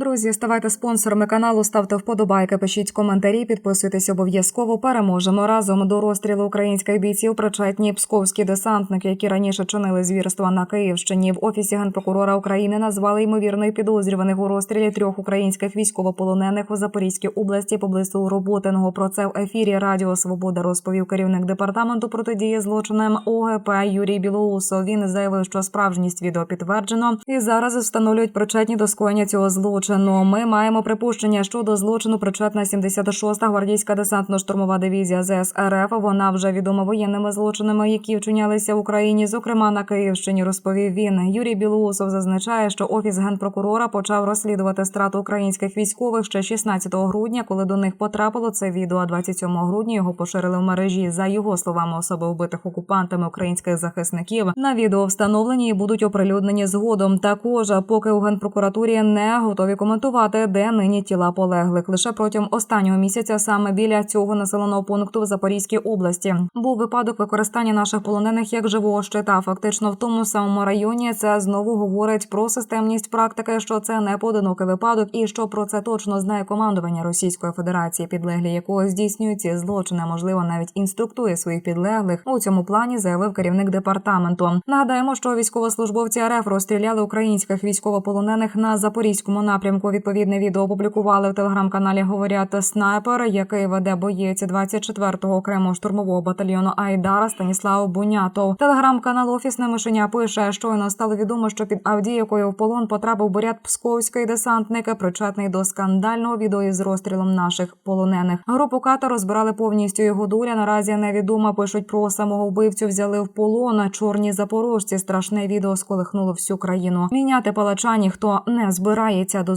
Друзі, ставайте спонсорами каналу, ставте вподобайки, пишіть коментарі, підписуйтесь обов'язково. Переможемо разом до розстрілу українських бійців. Причетні псковські десантники, які раніше чинили звірства на Київщині. В офісі генпрокурора України назвали ймовірних підозрюваних у розстрілі трьох українських військовополонених у Запорізькій області поблизу Роботиного. Про це в ефірі Радіо Свобода розповів керівник департаменту протидії злочинам ОГП Юрій Білоусов. Він заявив, що справжність відео підтверджено і зараз встановлюють причетні до скоєння цього злочину. Ми маємо припущення щодо злочину причетна 76-та гвардійська десантно-штурмова дивізія ЗС РФ. Вона вже відома воєнними злочинами, які вчинялися в Україні, зокрема на Київщині. Розповів він. Юрій Білоусов зазначає, що офіс генпрокурора почав розслідувати страту українських військових ще 16 грудня, коли до них потрапило це відео. А 27 грудня його поширили в мережі. За його словами, особи вбитих окупантами українських захисників на відео встановлені і будуть оприлюднені згодом. Також поки у генпрокуратурі не готові коментувати, де нині тіла полеглих. Лише протягом останнього місяця саме біля цього населеного пункту в Запорізькій області був випадок використання наших полонених як живого щита. Фактично в тому самому районі це знову говорить про системність практики, що це не поодинокий випадок, і що про це точно знає командування Російської Федерації, підлеглі якого здійснюють ці злочини, можливо, навіть інструктує своїх підлеглих у цьому плані, заявив керівник департаменту. Нагадаємо, що військовослужбовці РФ розстріляли українських військовополонених на запорізькому напрямку. Відповідне відео опублікували в телеграм-каналі. Говорять снайпер, який веде боєць 24-го окремого штурмового батальйону Айдара Станіслав Бунятов. Телеграм-канал Офісне мишеня пише, щойно стало відомо, що під Авдіївкою в полон потрапив бурят Псковський десантник, причетний до скандального відео із розстрілом наших полонених. Групу ката розбирали повністю його доля. Наразі невідомо пишуть про самого вбивцю. Взяли в полон чорні запорожці. Страшне відео сколихнуло всю країну. Міняти палача ніхто не збирається. До